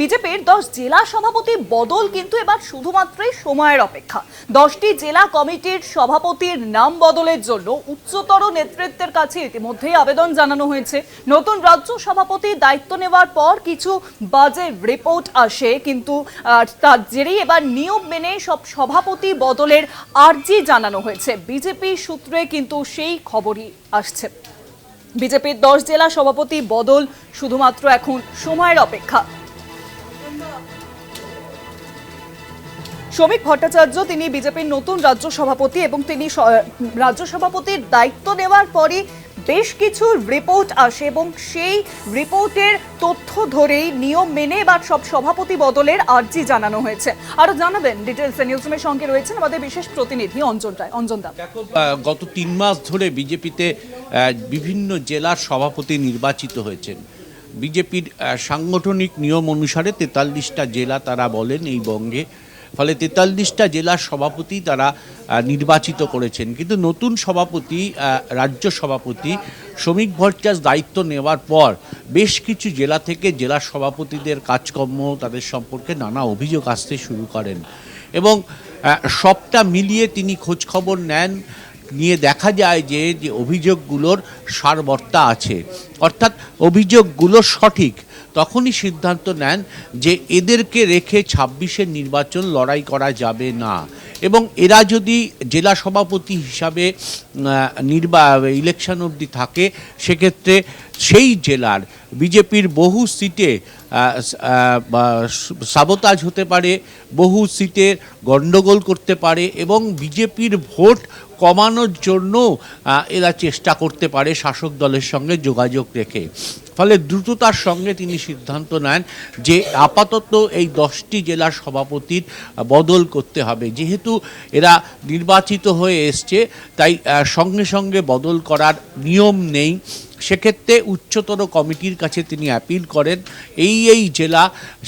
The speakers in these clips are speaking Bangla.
বিজেপির দশ জেলা সভাপতি বদল কিন্তু এবার শুধুমাত্রই সময়ের অপেক্ষা। দশটি জেলা কমিটির সভাপতির নাম বদলের জন্য উচ্চতর নেতৃত্বের কাছে ইতিমধ্যেই আবেদন জানানো হয়েছে। নতুন রাজ্য সভাপতি দায়িত্ব নেওয়ার পর কিছু বাজে রিপোর্ট আসে, কিন্তু তার জেরেই এবার নিয়ম মেনে সব সভাপতি বদলের আর্জি জানানো হয়েছে। বিজেপি সূত্রে কিন্তু সেই খবরই আসছে। বিজেপির দশ জেলা সভাপতি বদল শুধুমাত্র এখন সময়ের অপেক্ষা। শ্রমিক ভট্টাচার্য, তিনি বিজেপির নতুন রাজ্য সভাপতি এবং তিনি রাজ্য সভাপতির দায়িত্ব নেওয়ার পরই বেশ কিছু রিপোর্ট আসে এবং সেই রিপোর্টের তথ্য ধরেই নিয়ম মেনে এবার সব সভাপতি বদলের আর্জি জানানো হয়েছে। আরও জানাবেন ডিটেলস নিউজ রুমের সঙ্গে রয়েছেন আমাদের বিশেষ প্রতিনিধি অঞ্জন রায়। অঞ্জন দা। গত তিন মাস ধরে বিজেপিতে বিভিন্ন জেলার সভাপতি নির্বাচিত হয়েছেন। বিজেপির সাংগঠনিক নিয়ম অনুসারে তেতাল্লিশটা জেলা তারা বলেন এই বঙ্গে ফলে তেতাল্লিশটা জেলার সভাপতি তারা নির্বাচিত করেছেন। কিন্তু নতুন সভাপতি রাজ্য সভাপতি শ্রমিক ভট্টাচ দায়িত্ব নেওয়ার পর বেশ কিছু জেলা থেকে জেলা সভাপতিদের কাজকর্ম তাদের সম্পর্কে নানা অভিযোগ আসতে শুরু করেন এবং সবটা মিলিয়ে তিনি খোঁজখবর নেন। নিয়ে দেখা যায় যে যে অভিযোগগুলোর সারবর্তা আছে। অর্থাৎ অভিযোগগুলো সঠিক তখনই সিদ্ধান্ত নেন যে এদেরকে রেখে ছাব্বিশের নির্বাচন লড়াই করা যাবে না। এবং এরা যদি জেলা সভাপতি হিসাবে নির্বা ইলেকশন অবধি থাকে, সেক্ষেত্রে সেই জেলার বিজেপির বহু সিটে সাবতাজ হতে পারে, বহু সিটে গণ্ডগোল করতে পারে এবং বিজেপির ভোট কমানোর জন্য এরা চেষ্টা করতে পারে শাসক দলের সঙ্গে যোগাযোগ রেখে। ফলে দ্রুততার সঙ্গে তিনি সিদ্ধান্ত নেন যে আপাতত এই দশটি জেলার সভাপতির বদল করতে হবে। যেহেতু এরা নির্বাচিত হয়ে এসছে, তাই সঙ্গে সঙ্গে বদল করার নিয়ম নেই। সেক্ষেত্রে উচ্চতর কমিটির কাছে তিনি অ্যাপিল করেন, এই এই জেলা,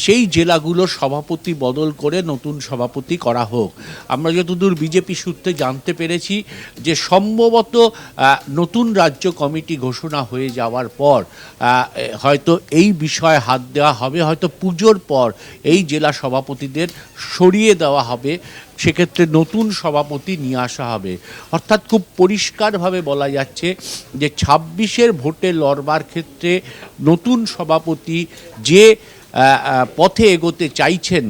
সেই জেলাগুলোর সভাপতি বদল করে নতুন সভাপতি করা হোক। আমরা যতদূর বিজেপি সূত্রে জানতে পেরেছি যে সম্ভবত নতুন রাজ্য কমিটি ঘোষণা হয়ে যাওয়ার পর হয়তো এই বিষয়ে হাত দেওয়া হবে, হয়তো পুজোর পর এই জেলা সভাপতিদের সরিয়ে দেওয়া হবে। সেক্ষেত্রে নতুন সভাপতি নিয়ে আসা হবে। অর্থাৎ খুব পরিষ্কারভাবে বলা যাচ্ছে যে ছাব্বিশের ভোটে লড়বার ক্ষেত্রে নতুন সভাপতি যে পথে এগোতে চাইছেন,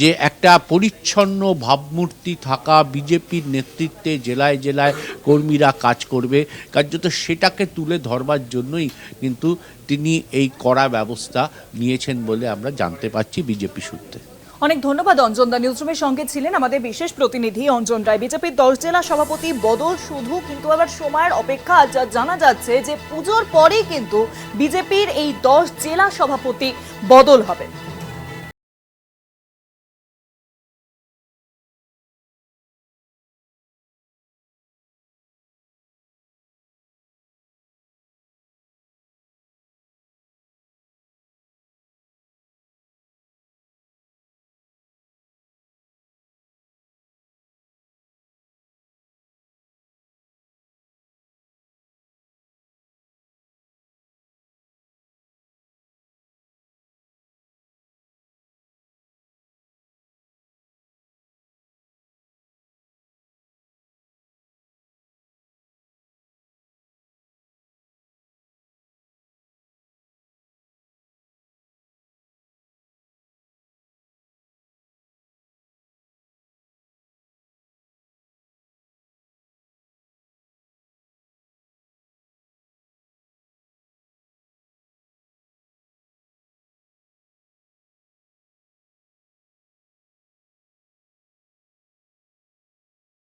যে একটা পরিচ্ছন্ন ভাবমূর্তি থাকা বিজেপির নেতৃত্বে জেলায় জেলায় কর্মীরা কাজ করবে, কার্যত সেটাকে তুলে ধরবার জন্যই কিন্তু তিনি এই কড়া ব্যবস্থা নিয়েছেন বলে আমরা জানতে পারছি বিজেপি সূত্রে। অনেক ধন্যবাদ অঞ্জন দা নিউজরুমের সঙ্গে ছিলেন আমাদের বিশেষ প্রতিনিধি অঞ্জন রায়। বিজেপির দশ জেলা সভাপতি বদল শুধু কিন্তু আবার সময়ের অপেক্ষা, যা জানা যাচ্ছে যে পুজোর পরেই কিন্তু বিজেপির এই দশ জেলা সভাপতি বদল হবে